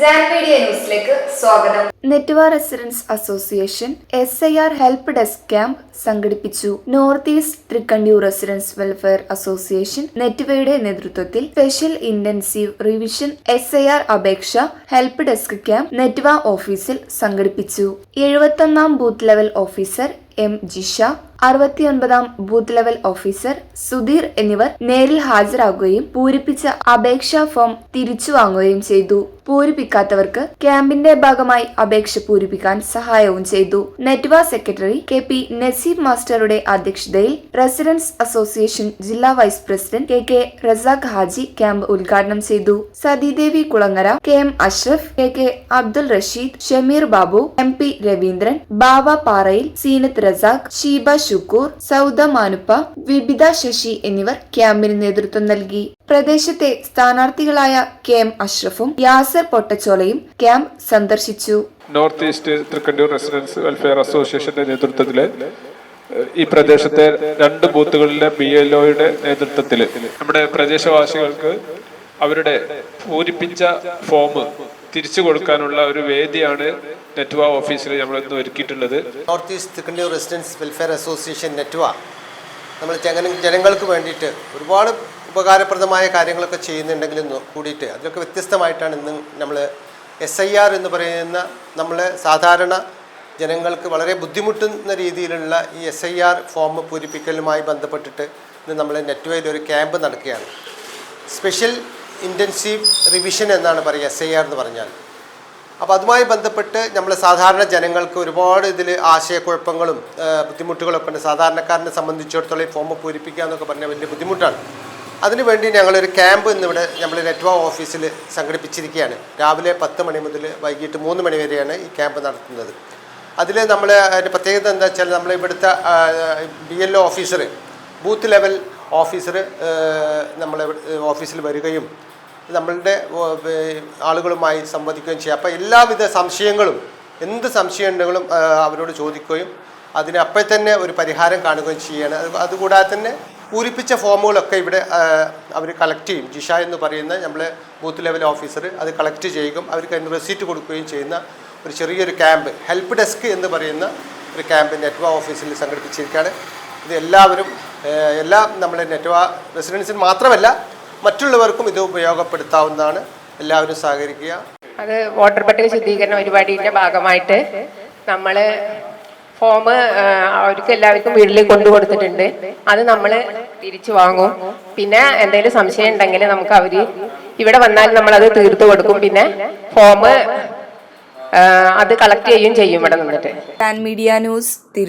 ന്യൂസിലേക്ക് residence association S I R help desk camp സംഘടിപ്പിച്ചു. North east Thrikkandiyur residence welfare association നെറ്റ്വയുടെ നേതൃത്വത്തിൽ special intensive revision S I R അപേക്ഷ help desk camp NETWA ഓഫീസിൽ സംഘടിപ്പിച്ചു. എഴുപത്തൊന്നാം booth level officer M Jisha അറുപത്തിയൊൻപതാം booth level officer Sudheer എന്നിവർ നേരിൽ ഹാജരാകുകയും പൂരിപ്പിച്ച അപേക്ഷാ form തിരിച്ചു വാങ്ങുകയും ചെയ്തു. പൂരിപ്പിക്കാത്തവർക്ക് ക്യാമ്പിന്റെ ഭാഗമായി അപേക്ഷ പൂരിപ്പിക്കാൻ സഹായവും ചെയ്തു. NETWA secretary K P Naseeb മാസ്റ്ററുടെ അധ്യക്ഷതയിൽ റെസിഡൻസ് അസോസിയേഷൻ ജില്ലാ vice president K K Razak Haji camp ഉദ്ഘാടനം ചെയ്തു. Sathidevi Kulangara K M Ashraf K K Abdul Rasheed Shameer Babu M P Raveendran Bava Parayil Seenath Razak Sheeba Shukkur Sauda Manuppa Vibitha Sasi എന്നിവർ ക്യാമ്പിന് നേതൃത്വം നൽകി. പ്രദേശത്തെ സ്ഥാനാർത്ഥികളായ കെ എം അഷ്റഫും യാസർ പൊട്ടച്ചോളയും ക്യാമ്പ് സന്ദർശിച്ചു. North east Thrikkandiyur residence welfare അസോസിയേഷന്റെ നേതൃത്വത്തിൽ ഈ പ്രദേശത്തെ രണ്ട് ബൂത്തുകളിലെ ബി എൽ ഒയുടെ നേതൃത്വത്തിൽ നമ്മുടെ പ്രദേശവാസികൾക്ക് അവരുടെ പൂരിപ്പിച്ച ഫോം തിരിച്ചു കൊടുക്കാനുള്ള ഒരു വേദിയാണ് നെറ്റ്വ ഓഫീസിൽ നമ്മൾ ഇന്ന് ഒരുക്കിയിട്ടുള്ളത്. North east Thrikkandiyur residence welfare association NETWA. നമ്മൾ ജന ജനങ്ങൾക്ക് വേണ്ടിയിട്ട് ഒരുപാട് ഉപകാരപ്രദമായ കാര്യങ്ങളൊക്കെ ചെയ്യുന്നുണ്ടെങ്കിലും കൂടിയിട്ട് അതിലൊക്കെ വ്യത്യസ്തമായിട്ടാണ് ഇന്ന് നമ്മൾ എസ് ഐ ആർ എന്ന് പറയുന്ന നമ്മൾ സാധാരണ ജനങ്ങൾക്ക് വളരെ ബുദ്ധിമുട്ടുന്ന രീതിയിലുള്ള ഈ എസ് ഐ ആർ ഫോം പൂരിപ്പിക്കലുമായി ബന്ധപ്പെട്ടിട്ട് ഇന്ന് നമ്മൾ നെറ്റ്വയിൽ ഒരു ക്യാമ്പ് നടക്കുകയാണ്. സ്പെഷ്യൽ ഇന്റൻസീവ് റിവിഷൻ എന്നാണ് പറയുക എസ് ഐ ആർ എന്ന് പറഞ്ഞാൽ. അപ്പോൾ അതുമായി ബന്ധപ്പെട്ട് നമ്മൾ സാധാരണ ജനങ്ങൾക്ക് ഒരുപാട് ഇതിൽ ആശയക്കുഴപ്പങ്ങളും ബുദ്ധിമുട്ടുകളൊക്കെ ഉണ്ട്. സാധാരണക്കാരനെ സംബന്ധിച്ചിടത്തോളം ഈ ഫോം പൂരിപ്പിക്കുക എന്നൊക്കെ പറഞ്ഞാൽ വലിയ ബുദ്ധിമുട്ടാണ്. അതിനുവേണ്ടി ഞങ്ങളൊരു ക്യാമ്പ് ഇന്നിവിടെ നമ്മൾ നെറ്റ്വ ഓഫീസിൽ സംഘടിപ്പിച്ചിരിക്കുകയാണ്. രാവിലെ പത്ത് മണി മുതൽ വൈകിട്ട് മൂന്ന് മണി വരെയാണ് ഈ ക്യാമ്പ് നടത്തുന്നത്. അതിൽ നമ്മൾ അതിന്റെ പ്രത്യേകത എന്താ വെച്ചാൽ നമ്മൾ ഇവിടുത്തെ B L O officer booth level officer നമ്മളെ ഓഫീസിൽ വരികയും നമ്മളുടെ ആളുകളുമായി സംവദിക്കുകയും ചെയ്യുക അപ്പോൾ എല്ലാവിധ സംശയങ്ങളും എന്ത് സംശയം ഉണ്ടെങ്കിലും അവരോട് ചോദിക്കുകയും അതിന് അപ്പോൾ തന്നെ ഒരു പരിഹാരം കാണുകയും ചെയ്യുകയാണ് അതുകൂടാതെ തന്നെ പൂരിപ്പിച്ച ഫോമുകളൊക്കെ ഇവിടെ അവർ കളക്ട് ചെയ്യും. ജിഷ എന്ന് പറയുന്ന നമ്മളെ ബൂത്ത് ലെവൽ ഓഫീസർ അത് കളക്ട് ചെയ്യുകയും അവർക്ക് അതിന് റെസീറ്റ് കൊടുക്കുകയും ചെയ്യുന്ന ഒരു ചെറിയൊരു ക്യാമ്പ് ഹെൽപ്പ് ഡെസ്ക് എന്ന് പറയുന്ന ഒരു ക്യാമ്പ് നെറ്റ്വ ഓഫീസിൽ സംഘടിപ്പിച്ചിരിക്കുകയാണ്. ഇത് എല്ലാവരും എല്ലാം നമ്മളെ നെറ്റ്വ റെസിഡൻസിന് മാത്രമല്ല മറ്റുള്ളവർക്കും ഇത് ഉപയോഗപ്പെടുത്താവുന്നതാണ്. എല്ലാവരും സഹകരിക്കുക. അത് വോട്ടർ പട്ടിക ശുദ്ധീകരണ പരിപാടിയുടെ ഭാഗമായിട്ട് നമ്മൾ ഫോം അവർക്ക് എല്ലാവർക്കും വീട്ടിൽ കൊണ്ടു കൊടുത്തിട്ടുണ്ട്. അത് നമ്മൾ തിരിച്ചു വാങ്ങും. പിന്നെ എന്തെങ്കിലും സംശയം ഉണ്ടെങ്കിൽ നമുക്ക് അവർ ഇവിടെ വന്നാൽ നമ്മൾ അത് തീർത്തു കൊടുക്കും. പിന്നെ ഫോം അത് കളക്ട് ചെയ്യുകയും ചെയ്യും ഇവിടെ നിന്നിട്ട്. മീഡിയ ന്യൂസ് തിരു